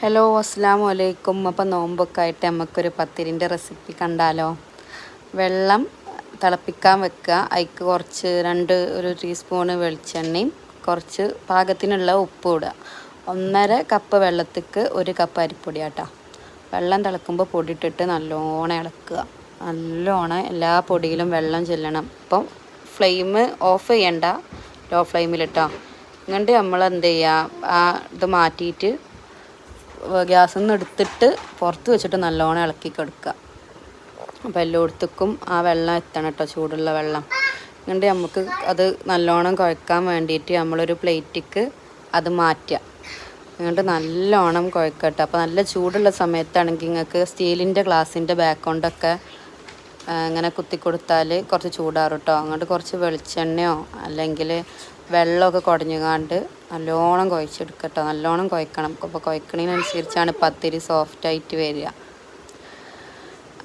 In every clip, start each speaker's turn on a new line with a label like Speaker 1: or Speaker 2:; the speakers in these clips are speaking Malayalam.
Speaker 1: ഹലോ അസ്സാം വലൈക്കും അപ്പോൾ നോമ്പൊക്കെ ആയിട്ട് നമുക്കൊരു പത്തിരിന്റെ റെസിപ്പി കണ്ടാലോ? വെള്ളം തിളപ്പിക്കാൻ വെക്കുക അതിക്ക് കുറച്ച് രണ്ട് ഒരു ടീസ്പൂണ് വെളിച്ചെണ്ണയും കുറച്ച് പാകത്തിനുള്ള ഉപ്പ് ഇടുക ഒന്നര കപ്പ് വെള്ളത്തിക്ക് ഒരു കപ്പ് അരിപ്പൊടി ആട്ടോ വെള്ളം തിളക്കുമ്പോൾ പൊടിയിട്ടിട്ട് നല്ലോണം ഇളക്കുക നല്ലോണം എല്ലാ പൊടിയിലും വെള്ളം ചെല്ലണം. അപ്പം ഫ്ലെയിം ഓഫ് ചെയ്യണ്ട. ലോ ഫ്ലെയിമിലിട്ടോ. എന്നിട്ട് നമ്മൾ എന്ത് ചെയ്യുക ആ ഇത് മാറ്റിയിട്ട് ഗ്യാസിൽ നിന്ന് എടുത്തിട്ട് പുറത്ത് വെച്ചിട്ട് നല്ലോണം ഇളക്കി കൊടുക്കുക. അപ്പോൾ എല്ലായിടത്തേക്കും ആ വെള്ളം എത്തണം കേട്ടോ ചൂടുള്ള വെള്ളം. എന്നിട്ട് നമുക്ക് അത് നല്ലോണം കുഴക്കാൻ വേണ്ടിയിട്ട് നമ്മളൊരു പ്ലേറ്റിക്ക് അത് മാറ്റുക. എന്നിട്ട് നല്ലോണം കുഴക്കട്ടെ അപ്പോൾ നല്ല ചൂടുള്ള സമയത്താണെങ്കിൽ നിങ്ങൾക്ക് സ്റ്റീലിന്റെ ഗ്ലാസിന്റെ ബാക്ക് കൊണ്ടൊക്കെ ഇങ്ങനെ കുത്തി കൊടുത്താൽ കുറച്ച് ചൂടാറും കേട്ടോ അങ്ങോട്ട് കുറച്ച് വെളിച്ചെണ്ണയോ അല്ലെങ്കിൽ വെള്ളമൊക്കെ കുടഞ്ഞുകാണ്ട് നല്ലോണം കുഴച്ചെടുക്കട്ടോ. നല്ലോണം കുഴക്കണം. അപ്പോൾ കുഴക്കണതിനനുസരിച്ചാണ് പത്തിരി സോഫ്റ്റായിട്ട് വരിക.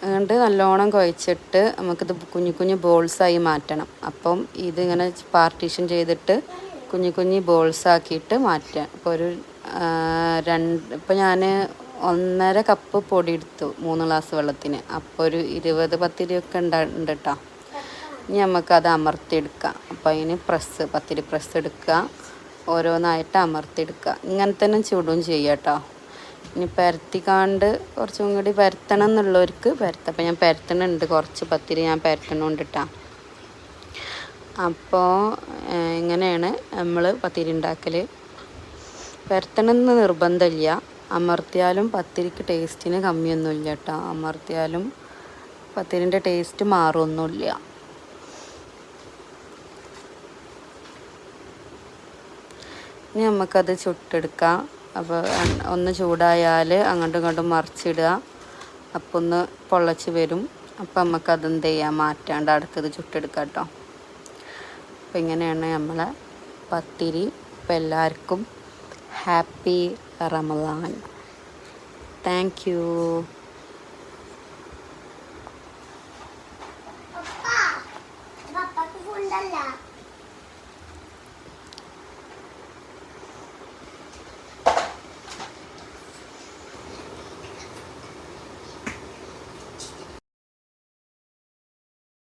Speaker 1: അതുകൊണ്ട് നല്ലോണം കുഴച്ചിട്ട് നമുക്കിത് കുഞ്ഞു കുഞ്ഞു ബോൾസായി മാറ്റണം. അപ്പം ഇതിങ്ങനെ പാർട്ടീഷൻ ചെയ്തിട്ട് കുഞ്ഞു കുഞ്ഞു ബോൾസാക്കിയിട്ട് മാറ്റുക. അപ്പോൾ ഒരു രണ്ട് ഇപ്പോൾ ഞാൻ ഒന്നര കപ്പ് പൊടി എടുത്തു മൂന്ന് ഗ്ലാസ് വെള്ളത്തിന്. അപ്പോൾ ഒരു ഇരുപത് പത്തിരിയൊക്കെ ഉണ്ട് കേട്ടോ ഇനി നമുക്കത് അമർത്തിയെടുക്കാം. അപ്പോൾ അതിന് പ്രസ് പത്തിരി പ്രസ് എടുക്കുക ഓരോന്നായിട്ട് അമർത്തിയെടുക്കുക ഇങ്ങനെ തന്നെ ചൂടും ചെയ്യുക കേട്ടോ ഇനി പരത്തിക്കാണ്ട് കുറച്ചും കൂടി പരത്തണം എന്നുള്ളവർക്ക് പരത്ത. അപ്പോൾ ഞാൻ പരത്തണുണ്ട്. കുറച്ച് പത്തിരി ഞാൻ പരത്തണുണ്ട് കേട്ടോ അപ്പോൾ ഇങ്ങനെയാണ് നമ്മൾ പത്തിരി ഉണ്ടാക്കൽ പരത്തണമെന്ന് നിർബന്ധമില്ല അമർത്തിയാലും പത്തിരിക്ക് ടേസ്റ്റിന് കമ്മിയൊന്നുമില്ല കേട്ടോ. അമർത്തിയാലും പത്തിരിന്റെ ടേസ്റ്റ് മാറുമൊന്നുമില്ല ഇനി നമുക്കത് ചുട്ടെടുക്കാം. അപ്പോൾ ഒന്ന് ചൂടായാൽ അങ്ങോട്ടും ഇങ്ങോട്ടും മറിച്ചിടുക. അപ്പോൾ ഒന്ന് പൊള്ളച്ച് വരും. അപ്പോൾ നമുക്കത് എന്ത് ചെയ്യാം? മാറ്റാണ്ട് അടുത്തത് ചുട്ടെടുക്കാം കേട്ടോ. അപ്പോൾ ഇങ്ങനെയാണ് നമ്മളെ പത്തിരി. ഇപ്പം എല്ലാവർക്കും ഹാപ്പി റമദാൻ താങ്ക് യു
Speaker 2: ഫുണ്ടല്ല